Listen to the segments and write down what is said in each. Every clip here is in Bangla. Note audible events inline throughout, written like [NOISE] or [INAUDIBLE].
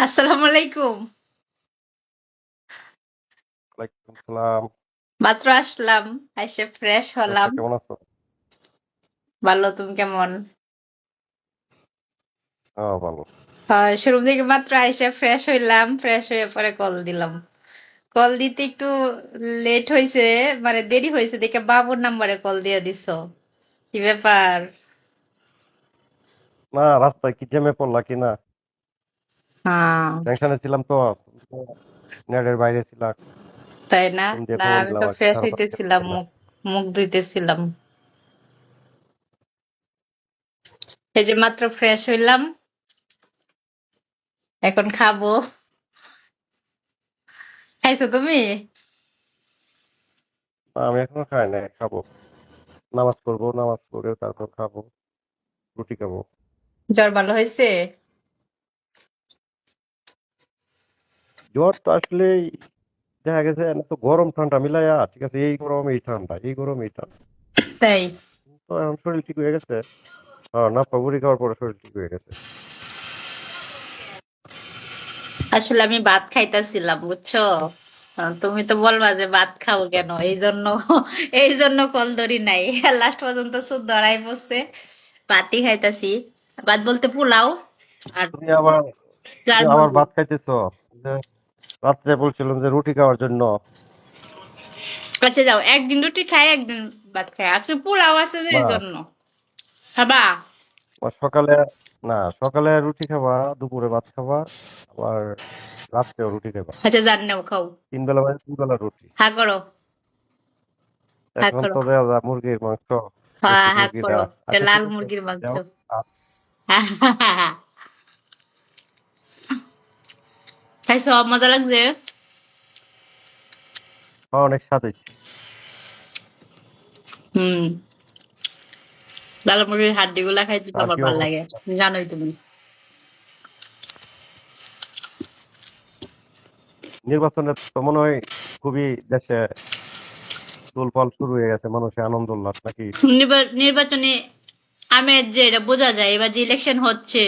আসসালামু আলাইকুম ওয়ালাইকুম মাত্র আসলাম এসে ফ্রেশ হলাম কেমন আছো ভালো তুমি কেমন হ্যাঁ ভালো শোরুম থেকে মাত্র ফ্রেশ হইলাম ফ্রেশ হয়ে পরে কল দিলাম কল দিতে একটু লেট হয়েছে মানে দেরি হয়েছে দেখে বাবুর নাম্বারে কল দিয়ে দিছো কি ব্যাপার না রাস্তায় কি জ্যামে পড়লা কি না হ্যাঁ। টেনশনে ছিলাম তো। নেটের বাইরে ছিলাম। তাই না? না খবর আমি দিলাম তো আর ফ্রেশ হইতেছিলাম মুখ মুখ ধুইতেছিলাম। এই যে মাত্র ফ্রেশ হইলাম। এখন খাব। খাইছো তুমি? না, আমি এখনও খাই নাই খাব। নামাজ পড়ব নামাজ পড়ে তারপর খাব রুটি খাব। জ্বর ভালো হয়েছে জ্বর তো আসলে দেখা গেছে তো গরম ঠান্ডা মিলাইয়া ঠিক আছে এই গরম এই ঠান্ডা এই গরম এই ঠান্ডা। তাই? তো এখন শরীর ঠিক হয়ে গেছে হ্যাঁ না পাগুড়ি খাওয়ার পরে শরীর ঠিক হয়ে গেছে। আসলে আমি ভাত খাইতেছিলাম বুঝছ? তুমি তো বলবা যে ভাত খাও কেন এই জন্য এই জন্য কল ধরি নাই। [LAUGHS] লাস্ট পর্যন্ত সুদ ধরাই পড়ছে ভাতই খাইতাছি। ভাত বলতে পোলাও আর তুমি আবার আবার ভাত খাইতেছো? রাত্রে বলছিলাম যে রুটি খাওয়ার জন্য। আচ্ছা যাও একদিন রুটি খাই একদিন ভাত খাই। আজকে পোলাও আছে এই জন্য। খাবা? সকালে না সকালে রুটি খাবা দুপুরে ভাত খাবা আবার রাত্রেও রুটি খাবা। আচ্ছা জান নাও খাও। তিন বেলা মানে তিন বেলা রুটি। হা করো। এখন তো দেওয়া মুরগির মাংস। হ্যাঁ হা করো। লাল মুরগির মাংস। খাইছো মজা লাগছে? হ্যাঁ, অনেক হয়েছে। হুম। লাল মুরগির হাড্ডি গুলা খাইতে তো আমার ভালো লাগে। জানোই তুমি। নির্বাচনের তো মনে হয় খুবই দেশে তোলপাল শুরু হয়ে গেছে মানুষের আনন্দ উল্লাস নাকি? নির্বা- নির্বাচনে আমের যে এটা বোঝা যায় এবার যে ইলেকশন হচ্ছে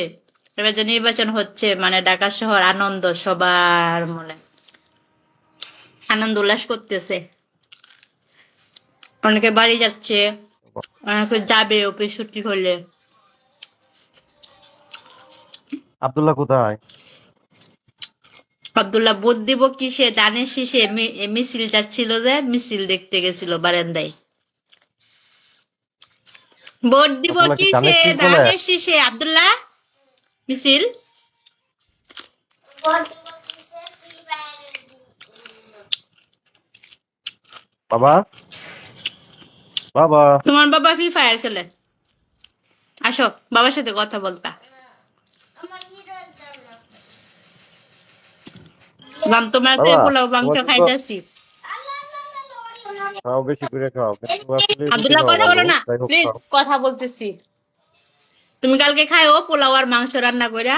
এবার যে নির্বাচন হচ্ছে মানে ঢাকা শহর আনন্দ সবার মনে। আনন্দ উল্লাস করতেছে। অনেকে বাড়ি যাচ্ছে অনেকে যাবে অফিস ছুটি হলে। আব্দুল্লাহ কোথায়? আবদুল্লাহ ভোট দিব কিসে? দানের শীষে মিছিল যাচ্ছিল যে মিছিল দেখতে গেছিল বারান্দায়। ভোট দিব কিসে? দানের শীষে আবদুল্লাহ? মিছিল? বাবা? বাবা? তোমার বাবা ফ্রি ফায়ার খেলে। আসো বাবার সাথে কথা বলতা। তোমার পোলাও মাংস খাইতেছি। খাও বেশি করে খাও। কিন্তু আসলে রুটি আবদুল্লাহ কথা বলো। না। প্লিজ। কথা বলতেছি। তুমি কালকে খাইও পোলাও আর মাংস রান্না কইরা।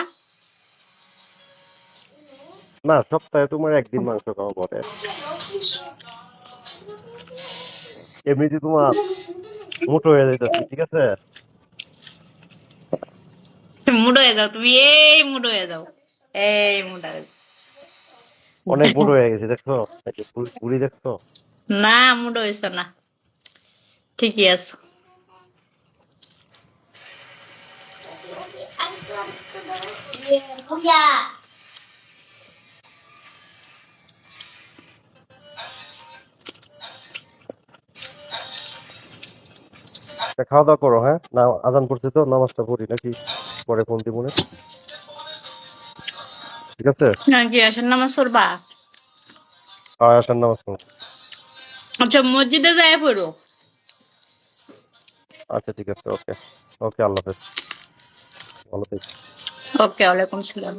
না সপ্তাহে তোমার একদিন মাংস খাওয়া পরে এমনিতে তোমার মোটো হয়ে যাইতেছে ঠিক আছে? মুড হয়ে যাও তুমি এই মুড হয়ে যাও এই মুড হয়ে। অনেক মোটো হয়ে গেছে দেখছ? পুরি দেখছ? না মুড হয়েছে না। ঠিকই আছো। খাওয়া দাওয়া করো হ্যাঁ? না আজান তো নামাজটা পড়ি নাকি? পরে ফোন দিব ঠিক আছে? নাকি নামাজ পড়বা? আসার নামাজ পড়ো। আচ্ছা মসজিদে যায় পড়ো? আচ্ছা ঠিক আছে ওকে। ওকে আল্লাহ হাফেজ। ভালো থেকো ওকে ওয়ালাইকুম সালাম